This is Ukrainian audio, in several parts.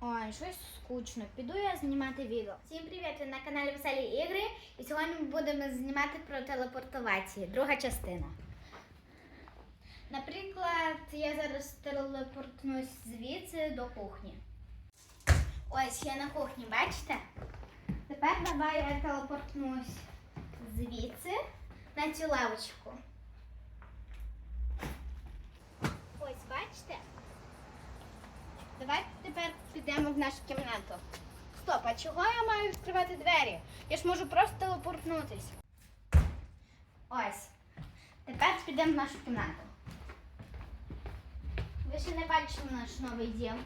Ой, щось скучно. Піду я знімати відео. Всім привіт! Ви на каналі Веселі Ігри. І сьогодні ми будемо знімати про телепортувацію. Друга частина. Наприклад, я зараз телепортнусь звідси до кухні. Ось я на кухні, бачите? Тепер давай я телепортнусь звідси на цю лавочку. Ось, бачите? Давайте тепер підемо в нашу кімнату. Стоп, а чого я маю відкривати двері? Я ж можу просто телепортнутись. Ось. Тепер підемо в нашу кімнату. Ви ще не бачили наш новий дім.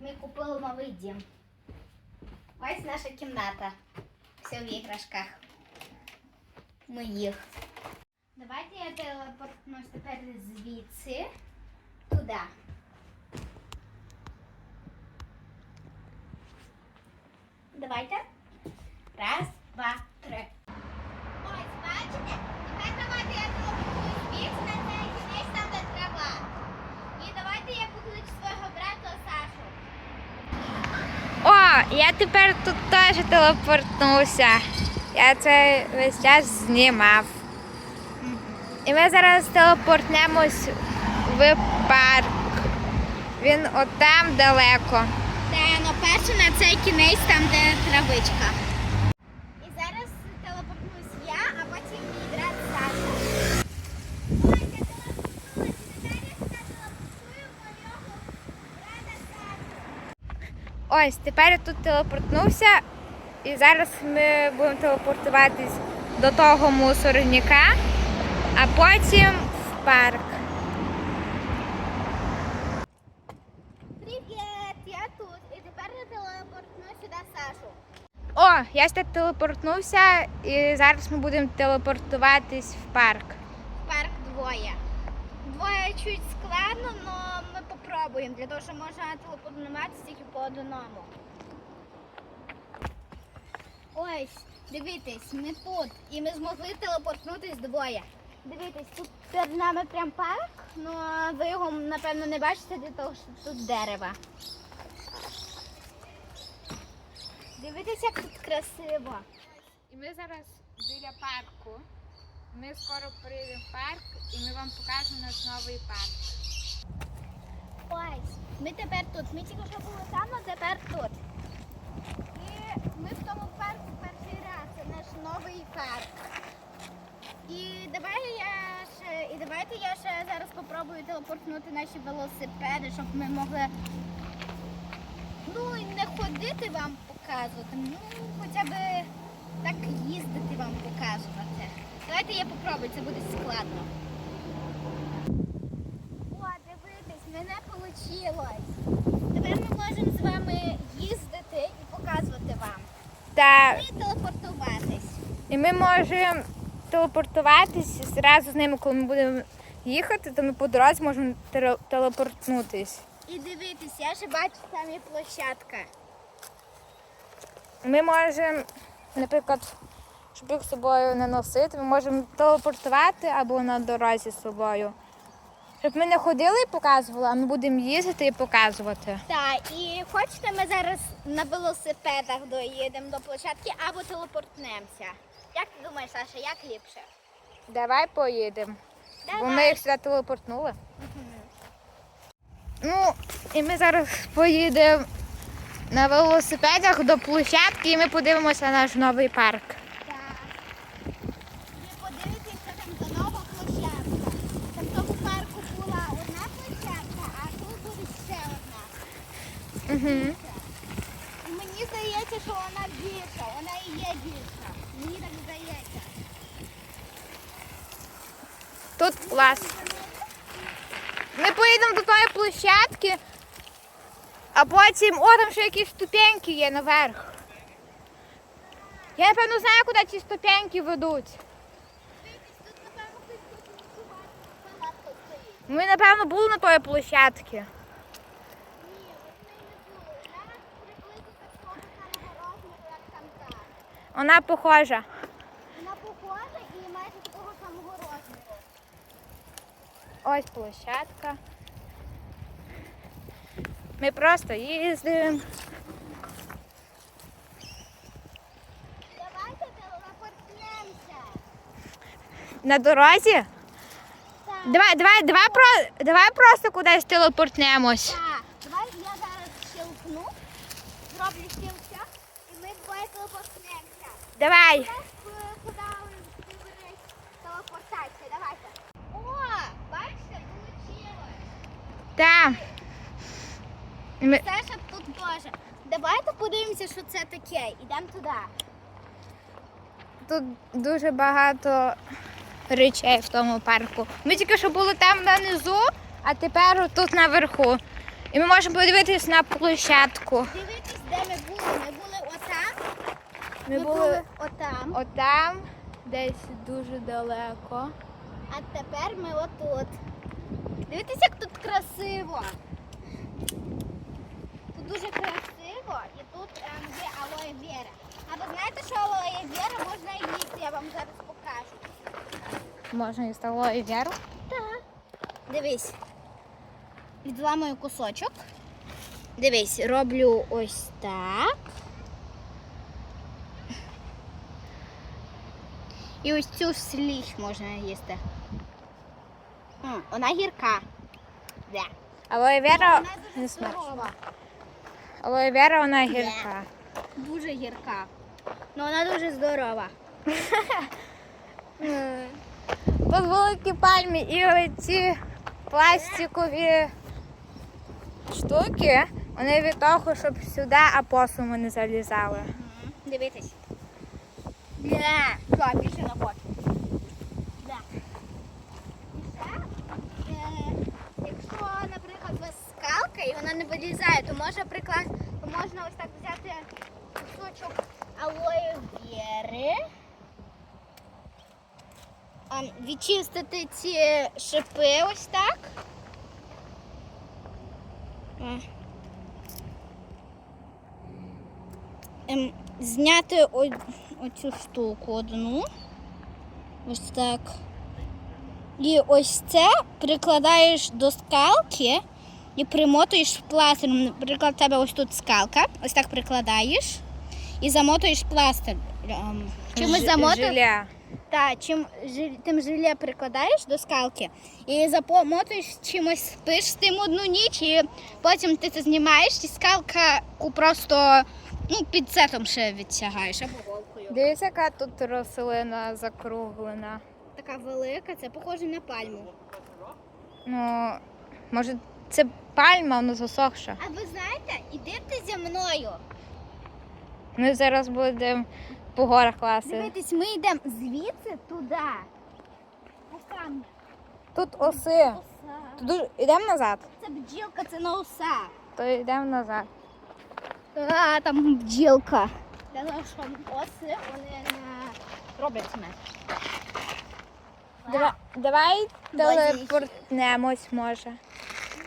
Ми купили новий дім. Ось наша кімната. Все в іграшках. Моїх. Давайте я телепортнусь тепер звідси туди. Давайте. Раз, два, три. Ось, бачите? Тепер давайте я телепортуюсь звідси на цей кінець там, де трава. І давайте я покличу свого брата Сашу. О, я тепер тут теж телепортнувся. Я це весь час знімав. І ми зараз телепортнемось в парк. Він отам далеко. Перше на цей кінець там, де травичка. І зараз телепортуюсь я, а потім мій брат Саша. Ось я і тепер я телепортую моєго брата Сашу. Ось, тепер я тут телепортнувся. І зараз ми будемо телепортуватись до того мусорника, а потім в парк. Привіт, я тут. І тепер я телепортну сюди Сашу. Я сюди телепортнувся і зараз ми будемо телепортуватись в парк. В парк двоє. Двоє чуть складно, але ми попробуємо, для того, що можна телепортуватися тільки по одному. Ось, дивіться, ми тут. І ми змогли телепортнутись двоє. Дивіться, тут перед нами прям парк, але ви його, напевно, не бачите, для того, що тут дерева. Дивіться, як тут красиво. І ми зараз біля парку. Ми скоро прийдемо в парк і ми вам покажемо наш новий парк. Ось, ми тепер тут. Ми тільки що були там, а тепер тут. І ми в тому парку перший раз. Це наш новий парк. І давай я ще, і давайте я ще зараз попробую телепортнути наші велосипеди, щоб ми могли ну і не ходити вам показувати, ну хоча б так їздити вам показувати. Давайте я попробую, це буде складно. О, дивитись, мене вийшло. Тепер ми можемо з вами їздити і показувати вам. Та І телепортуватись. і ми можемо телепортуватись зразу з ними, коли ми будемо їхати, то ми по дорозі можемо теле- телепортнутись. І дивитись, я ще бачу там є площадка. Ми можемо, наприклад, щоб їх з собою не носити, ми можемо телепортувати або на дорозі з собою. Щоб ми не ходили і показували, а ми будемо їздити і показувати. Так, і хочете, ми зараз на велосипедах доїдемо до площадки або телепортнемося. Як ти думаєш, Саша, як ліпше? Давай поїдемо. Бо ми їх сюди телепортнули. Ну, і ми зараз поїдемо на велосипедах до площадки і ми подивимося на наш новий парк. Ви там за нова площадка. Там в тому парку була одна площадка, а тут буде ще одна. Угу. І мені здається, що вона більша. Вона і є більша. Мені так здається. Тут клас. Ми поїдемо до тої площадки, а потім, о, там ще якісь ступеньки є наверх. Я напевно знаю, куди ці ступеньки ведуть. Ми, напевно, були на тої площадці. Вона похожа. Вона похожа і майже такого самого розміру. Ось площадка. Ми просто їздимо. Давайте телепортнемося. На дорозі? Так. Давай, давай, давай, про, давай просто кудись телепортнемось. Так, давай я зараз щелкну, зроблю щелчок, і ми двоє телепортнемося. Давай. Знаєш, куди вибереш телепортація? Давайте. О, бачите, вийшло. Так. Ми... Саша тут теж. Давайте подивимося, що це таке. Ідемо туди. Тут дуже багато речей в тому парку. Ми тільки що були там внизу, а тепер тут наверху. І ми можемо подивитись на площадку. Дивитись, де ми були. Ми були отам. Ми були отам. отам, десь дуже далеко. А тепер ми отут. Дивіться, як тут красиво. Тут дуже красиво і тут ем, є алоє вера. А ви знаєте, що алоє вера можна і їсти, я вам зараз покажу. Можна і стало і віру. Так. Дивись. Відламую кусочок. Дивись, роблю ось так. І ось цю слізь можна їсти. М, вона гірка. Да. Але віра Вона не дуже смачна. Але віра вона гірка. Дуже гірка. Ну вона дуже здорова. Тут великі пальми і оці пластикові штуки, вони від того, щоб сюди апосуми не залізали. Дивитись. Що, більше не хочу. Да. І ще, е, якщо, наприклад, у вас скалка і вона не вилізає, то можна, приклад, то можна ось так взяти кусочок алої віри. Відчистити ці шипи ось так. Ем, зняти оцю штуку одну. Ось так. І ось це прикладаєш до скалки і примотуєш пластиром. Наприклад, у тебе ось тут скалка. Ось так прикладаєш і замотуєш пластир. Ем, Чимось замотуєш? Так, чим тим желе прикладаєш до скалки і замотуєш чимось, спиш з тим одну ніч, і потім ти це знімаєш, і скалка просто ну, під цетом ще відтягаєш або голкою. Дивіться, яка тут рослина закруглена. Така велика, це похоже на пальму. Ну, може, це пальма, вона засохша. А ви знаєте, ідете зі мною. Ми зараз будемо по горах класи. Дивитись, ми йдемо звідси туди. Ось там Тут оси. оса. Тут дуже... Йдемо назад. Це бджілка, це не оса. То йдемо назад. А, там бджілка. Я знаю, що оси вони не роблять мед. Давай, давай телепортнемось, може.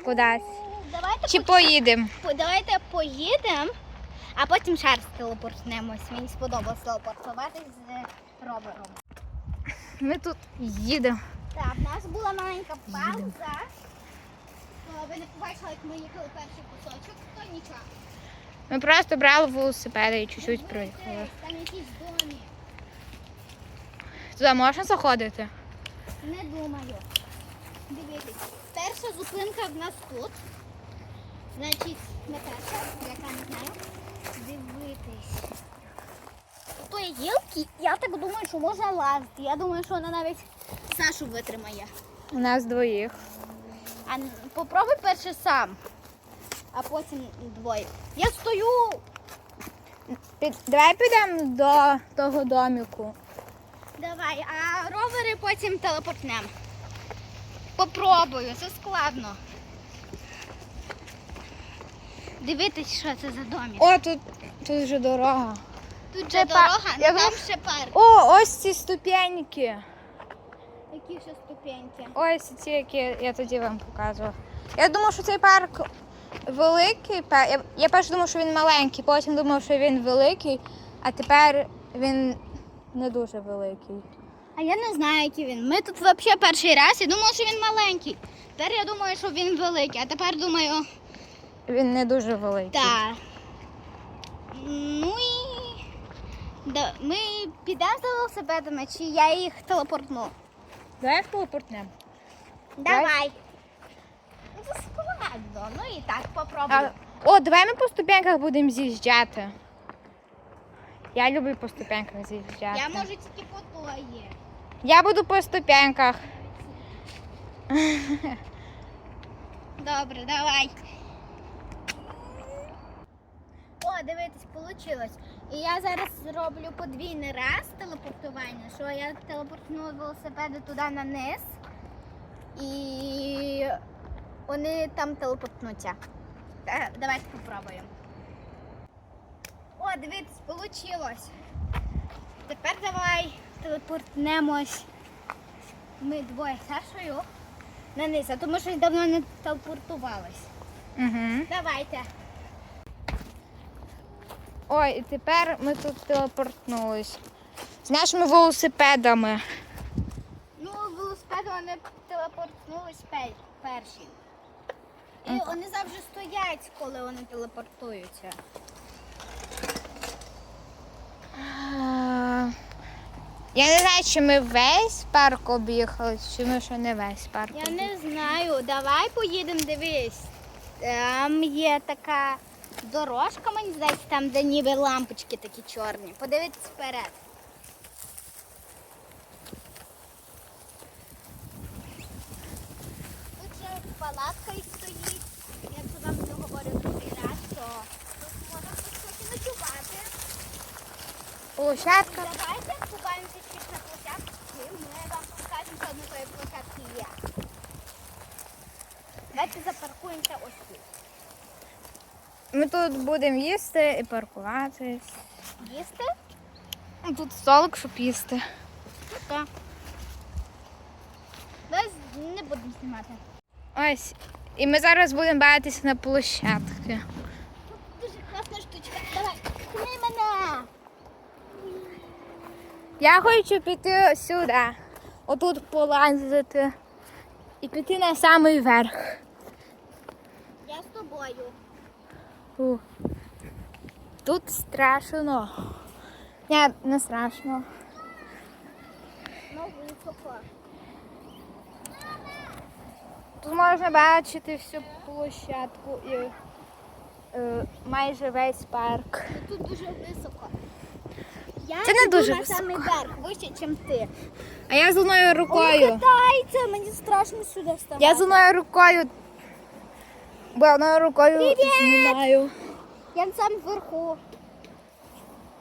Кудись. Давайте, Чи поїдемо? давайте поїдемо, а потім раз телепортнемось. Мені сподобалось телепортуватись з ровером. Ми тут їдемо. Так, в нас була маленька пауза. Ви не побачили, як ми їхали перший кусочок, то нічого. Ми просто брали велосипеди і чуть-чуть проїхали. Там якісь домі. Туди можна заходити? Не думаю. Дивіться, перша зупинка в нас тут. Значить, не перша, яка не знаю. Дивитись. У тої гілки, я так думаю, що можна лазити. Я думаю, що вона навіть Сашу витримає. У нас двоїх. А попробуй перше сам, а потім двоє. Я стою. Під... Давай підемо до того доміку. Давай, а ровери потім телепортнемо. Попробую, це складно. Дивитись, що це за домик. О, тут, тут вже дорога. Тут це же па- дорога, я там ще парк. О, ось ці ступеньки. Які ще ступеньки. Ось ці, які я тоді вам показувала. Я думав, що цей парк великий. пе- Я, я перше думав, що він маленький, потім думав, що він великий, а тепер він не дуже великий. А я не знаю, який він. Ми тут взагалі перший раз. Я думала, що він маленький. Тепер я думаю, що він великий. А тепер думаю, Він не дуже великий. Так. Ну і да, ми підемо за велосипедами, чи я їх телепортну? Давай телепортнемо. Давай. Ну, Це складно. Ну і так А, попробуй. о, давай ми по ступеньках будемо з'їжджати. Я люблю по ступеньках з'їжджати. Я можу тільки по тої. Я буду по ступеньках. Добре, давай. О, дивитись, вийшло. І я зараз зроблю подвійний раз телепортування, що я телепортну велосипеди туди на низ. І вони там телепортнуться. Е, Давайте спробуємо. О, дивитись, вийшло. Тепер давай телепортнемось. Ми двоє з Сашою на низ, а тому що давно не телепортувались. Угу. Давайте. Ой, і тепер ми тут телепортнулись. З нашими велосипедами. Ну, велосипеди вони телепортнулись перші. І вони завжди стоять, коли вони телепортуються. Я не знаю, чи ми весь парк об'їхали, чи ми ще не весь парк. Я об'їхали. не знаю. Давай поїдемо, дивись. Там є така дорожка, мені здається, там, де ніби лампочки такі чорні. Подивитись вперед. Тут же палатка і стоїть. Я це вам не говорю другий раз, то тут можна тут ночувати. Площадка. Давайте купаємося ще на площадці, ми вам покажемо, що на тої площадці є. Давайте запаркуємося ось тут. Ми тут будемо їсти і паркуватись. Їсти? Тут столик, щоб їсти. Так. Давай не будемо знімати. Ось. І ми зараз будемо бавитися на площадці. Тут дуже класна штучка. Давай, тримай мене. Я хочу піти сюди. Отут полазити. І піти на самий верх. Я з тобою. Фу. Тут страшно. Ні, не страшно. Ну, високо. Тут можна бачити всю площадку і е, майже весь парк. Ну, Тут дуже високо. Я Це не дуже на високо. самий верх, вище, ніж ти. А я з одною рукою. Катається, мені страшно сюди вставати. Я з одною рукою. Бо я одною рукою знімаю. Я сам вверху.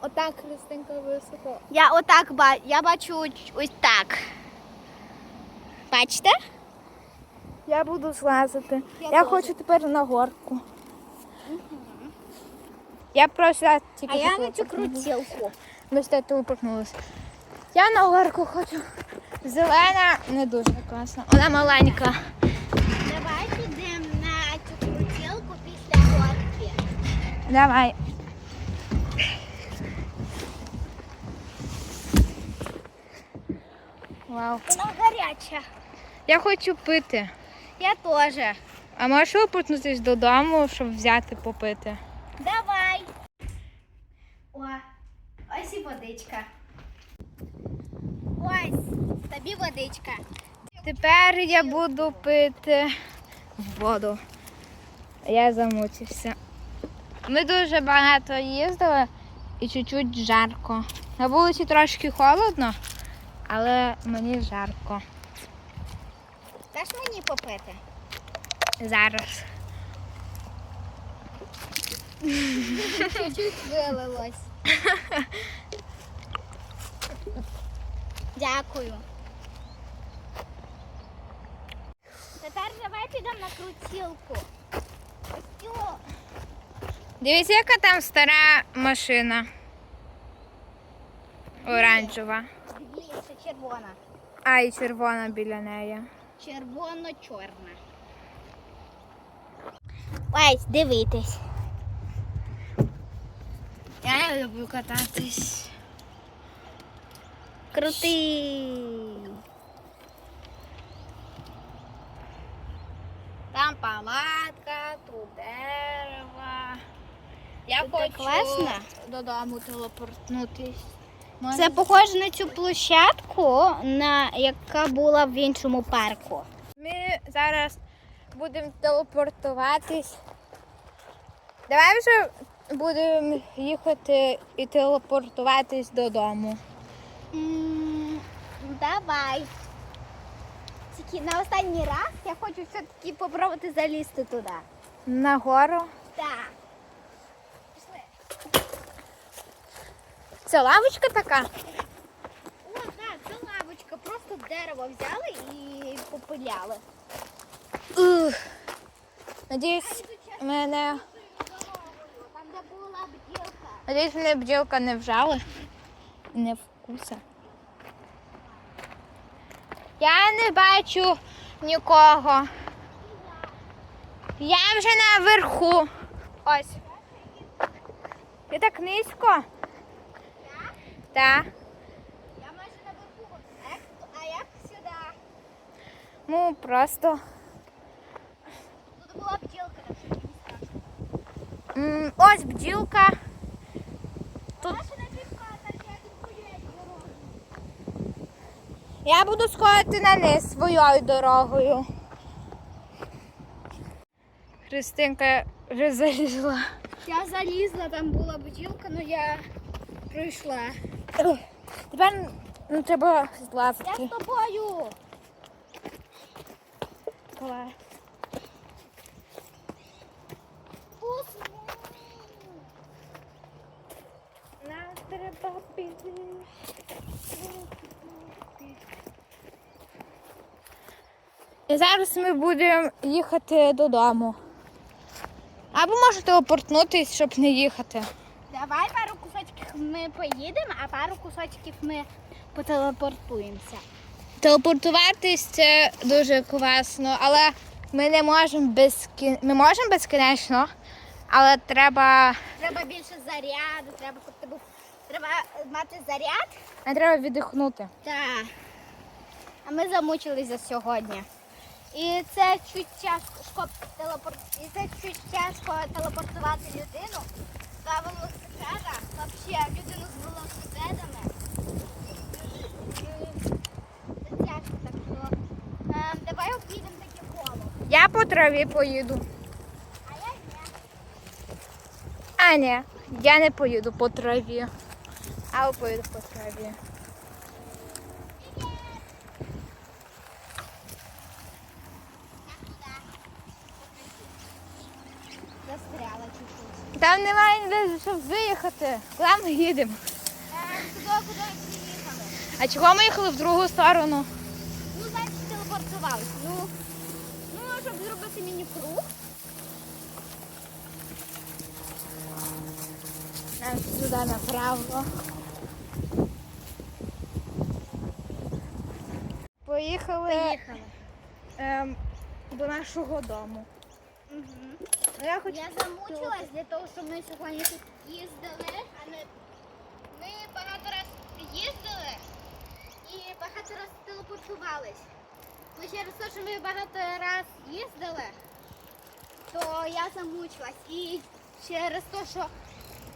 Отак Христинка високо. Я отак ба... я бачу ось так. Бачите? Я буду злазити. Я Я, хочу тепер на горку. Я просто тільки А я на цю крутілку. Ми сюди телепортнулися. Я на горку хочу. Зелена не дуже класна. Вона маленька. Давай підемо Давай. Вау. Вона гаряча. Я хочу пити. Я теж. А можеш випутнутись додому, щоб взяти попити? Давай. О, ось і водичка. Ось, тобі водичка. Тепер я буду пити воду. Я замучився. Ми дуже багато їздили і чуть-чуть жарко. На вулиці трошки холодно, але мені жарко. Даш мені попити? Зараз. Чуть-чуть вилилось. Дякую. Тепер давай підемо на крутілку. Дивіться, яка там стара машина. Оранжева. Дивіться, червона. А і червона біля неї. Червоно-чорна. Ось, дивитись. Я не люблю кататись. Крутий. Там палатка, тут дерева. Я Тут хочу класно. додому телепортнутись. Це похоже на цю площадку, на яка була в іншому парку. Ми зараз будемо телепортуватись. Давай вже будемо їхати і телепортуватись додому. М, Давай. Тільки на останній раз я хочу все-таки попробувати залізти туди. Нагору. Так. Це лавочка така. О, так, це лавочка. Просто дерево взяли і попиляли. Ух. Надіюсь, мене. Там, де була бділка. Надіюсь, мене бджілка не вжала. Не вкуса. Я не бачу нікого. Я вже наверху. Ось. Ти так низько? Так. Я майже наверху. А як, а як сюди? Ну, просто. Тут була бділка, так що мені страшно. Ось бджілка. Тут я буду сходити на низ своєю дорогою. Христинка вже залізла. Я залізла, там була бділка, але я пройшла. Тепер ну, треба Я з тобою. Нам треба піти. І зараз ми будемо їхати додому. Або може телепортнутись, щоб не їхати. Давай ми поїдемо, а пару кусочків ми потелепортуємося. Телепортуватись це дуже класно, але ми не можемо безкін... Ми можемо безкінечно, але треба, Треба більше заряду, треба, щоб. Треба мати заряд. не треба віддихнути. Так. А ми замучилися сьогодні. І це чуть тяжко щоб телепорт... І це чуть тяжко телепортувати людину та велосипеда. Взагалі людину з велосипедами. Це тяжко, так що ем, давай обійдемо таке коло. Я по траві поїду. А я ні. А ні, я не поїду по траві. А поїду по траві. Застряла. Там немає ніде, щоб виїхати. Куди ми їдемо? Ем, туди, куди ми їхали. А чого ми їхали в другу сторону? Ну, значить, телепортувались. Ну, ну, щоб зробити міні-круг. Нам сюди направо. Поїхали, Поїхали. ем, до нашого дому. Ну, Я хочу Я замучилась для того, що ми сьогодні тут їздили, а не ми багато раз їздили і багато раз телепортувались. Ну через те, що ми багато раз їздили, то я замучилась. І через те, що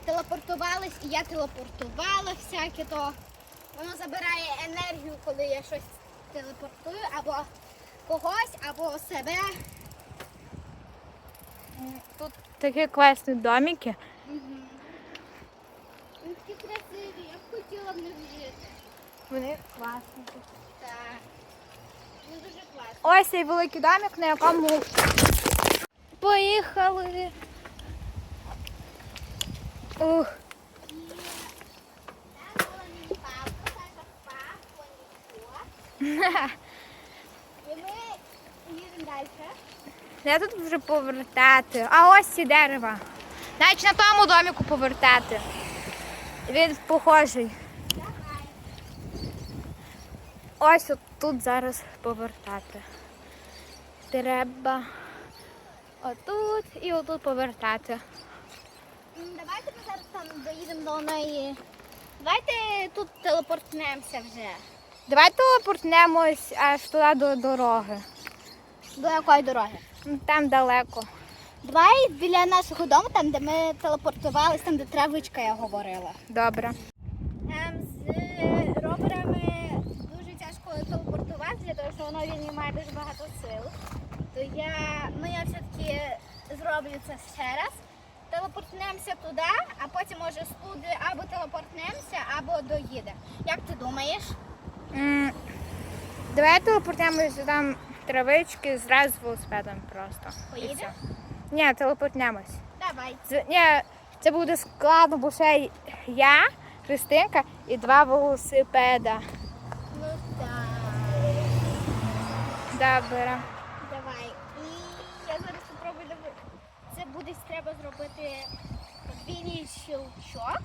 телепортувались, і я телепортувала всяке, то воно забирає енергію, коли я щось телепортую, або когось, або себе. Тут такі класні домики. Угу. Вони такі красиві, я б хотіла в них жити. Вони класні. Так. Вони дуже класні. Ось цей великий домик, на якому поїхали. Ух. І ми їдемо далі. Я тут вже повертати. А ось ці дерева. Навіть на тому доміку повертати. Він похожий. Ось от тут зараз повертати. Треба отут і отут повертати. Давайте ми зараз там доїдемо до неї. Давайте тут телепортнемося вже. Давай телепортнемось аж туди до дороги. До якої дороги? Там далеко. Давай біля нашого дому, там, де ми телепортувались, там, де травичка я говорила. Добре. Ем, з роверами дуже тяжко телепортувати, для того, що воно він має дуже багато сил. То я, ну я все-таки зроблю це ще раз. Телепортнемося туди, а потім може туди або телепортнемося, або доїде. Як ти думаєш? М, Давай телепортнемось там травички зразу з велосипедом просто. Все. Ні, телепортнемось. Давай. З- Ні, це буде складно, бо ще я, Христинка і два велосипеда. Ну так. Добре. Давай. І я зараз спробую доби- Це буде треба зробити подвійний щелчок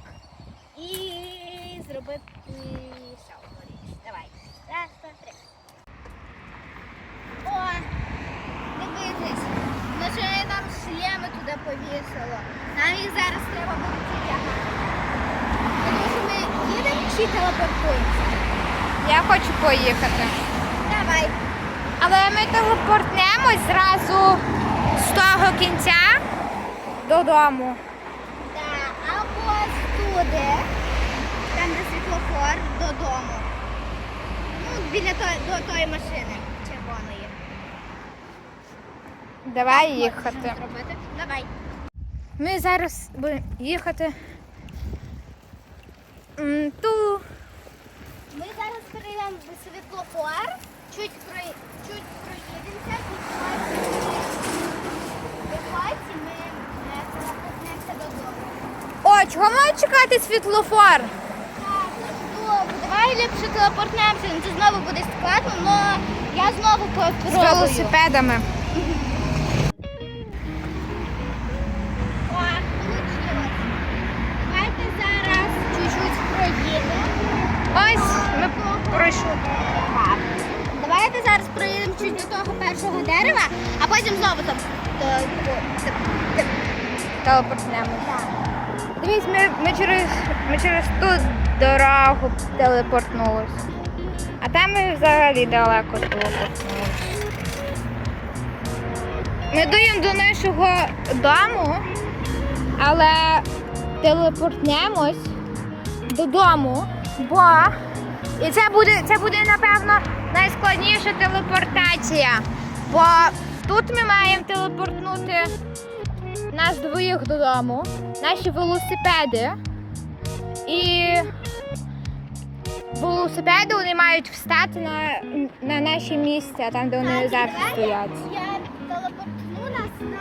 і зробити одну річ. Давай. Раз, два, три. О! Дивитись. Може нам шлеми туди повісило. Нам їх зараз треба буде тягати. Тому що ми їдемо чи телепортуємося? Я хочу поїхати. Давай. Але ми телепортнемось зразу з того кінця додому. Так, або туди, там де світлофор, додому. Ну, біля тої, до тої машини Давай їхати. Давай. Ми зараз будемо їхати. Ту. Ми зараз перейдемо в світлофор, чуть, про, чуть проїдемося і ми телепортнемося додому. О, чого має чекати світлофор? Так, ну, давай ліпше телепортнемося. Ну, Це знову буде складно, але я знову З велосипедами. Телепортнемось. так. Дивись, ми, ми, через, ми через ту дорогу телепортнулись. А там ми взагалі далеко телепортнулись. Ми доїмо до нашого дому, але телепортнемось додому, бо і це буде, це буде, напевно, найскладніша телепортація. Бо тут ми маємо телепортнути нас двоїх додому, наші велосипеди. І велосипеди вони мають встати на, на наші місця, там, де вони Так, давай стоять. Я телепортну нас на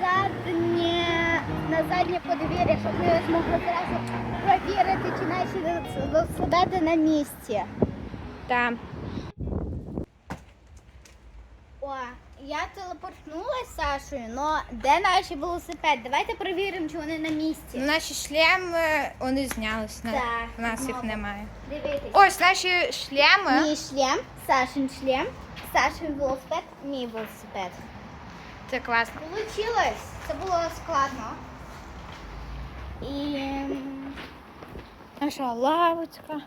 заднє, на заднє подвір'я, щоб ми змогли зразу перевірити, чи наші велосипеди на місці. Там. О, я телепортнулася з Сашою, але де наші велосипеди? Давайте перевіримо, чи вони на місці. Наші шлеми вони знялись. Так, у нас їх знову. немає. Дивіться. Ось наші шлеми. Мій шлем, Сашин шлем, Сашин велосипед, мій велосипед. Це класно. Получилось. Це було складно. І, ем, Наша лавочка.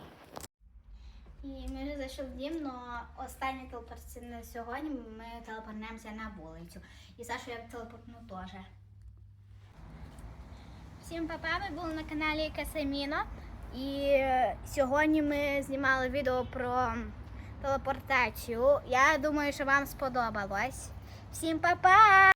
Ми вже дім, але остання телепортація на сьогодні ми телепортнемося на вулицю. І Сашу я телепортну теж. Всім папа, ми були на каналі Касаміно. І е, сьогодні ми знімали відео про телепортацію. Я думаю, що вам сподобалось. Всім па-па!